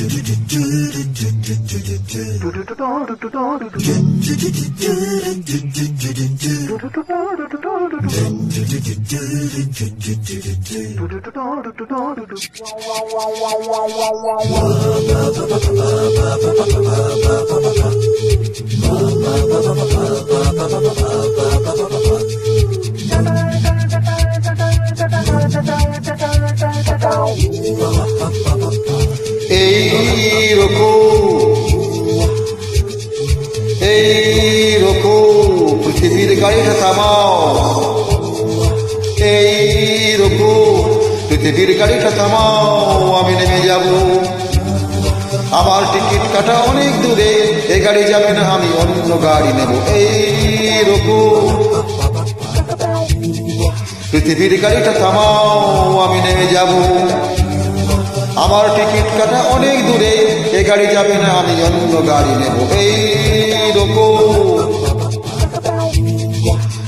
এই রকম এই রকম পৃথিবীর গাড়িটা থামাও। এই রকম পৃথিবীর গাড়িটা থামাও, আমি নেমে যাব। আমার টিকিট কাটা অনেক দূরে, এ গাড়ি যাবে না, আমি অন্য গাড়ি নেব। এই রকম পৃথিবীর গাড়িটা থামাও, আমি নেমে যাব। আমার টিকিট কাটা অনেক দূরে। এ গাড়ি যাবে না, আমি অন্য গাড়ি নেব। এই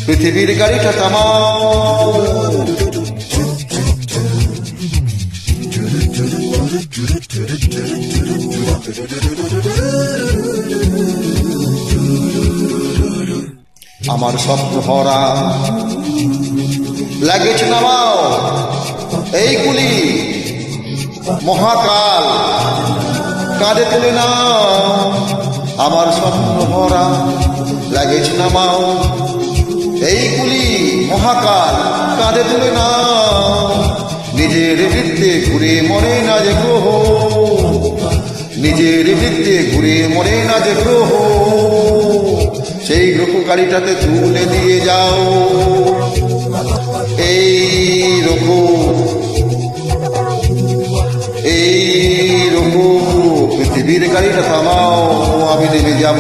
পৃথিবীর গাড়িটা থামাও আমার স্বপ্ন ভরা। লাগেজ নামাও। মহাকাল, কাঁধে তুলে নাও। আমার স্বপ্ন ভরা, লাগেজ নামাও। এইগুলি মহাকাল, কাঁধে তুলে নাও। নিজের বৃত্তে ঘুরে মরে না যে গ্রহ। নিজের বৃত্তে ঘুরে মরে না যে গ্রহ। সেই গ্রহ গাড়িটাতে তুলে দিয়ে যাও। গাড়িটা থামাও আমি নেমে যাব।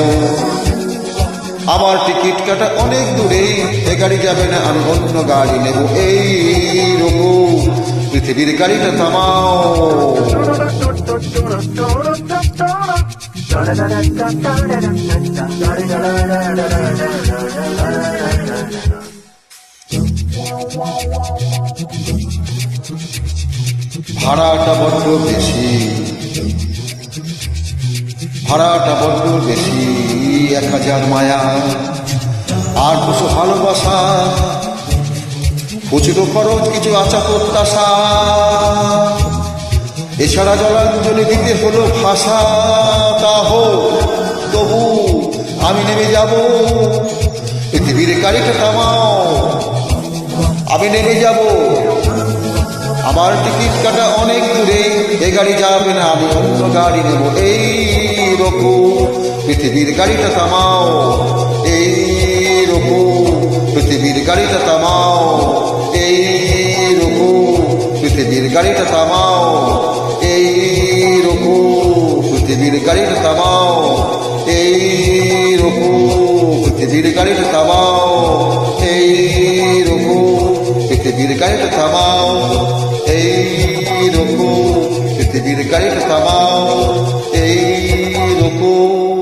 আমার টিকিট কাটা অনেক দূরে, এ গাড়ি যাবে না, আমি অন্য গাড়ি নেব। এই রকম পৃথিবীর গাড়িটা থামাও। ভাড়াটা বড্ড বেশি। ভাড়াটা বড্ড বেশি, এক হাজার মায়া। আর দুশো ভালোবাসা খুচরো খরচ, কিছু আচা প্রত্যাশা। এছাড়া জলাঞ্জলি দিতে হলো ভাষা। তা হোক, তবু আমি নেমে যাব। পৃথিবীর গাড়িটা থামাও, আমি নেমে যাব। আমার টিকিট কাটা অনেক দূরে, এ গাড়ি যাবে না, আমি অন্য গাড়ি নেব। এই রকম পৃথিবীর গাড়িটা থামাও। এই রকম পৃথিবীর গাড়িটা থামাও। এই রকম পৃথিবীর গাড়িটা থামাও। এই রকম পৃথিবীর গাড়িটা থামাও। এই রকম পৃথিবীর গাড়িটা থামাও। এই রকম পৃথিবীর গাড়িটা থামাও। এই রকম পৃথিবীর গাড়িটা থামাও। Oh.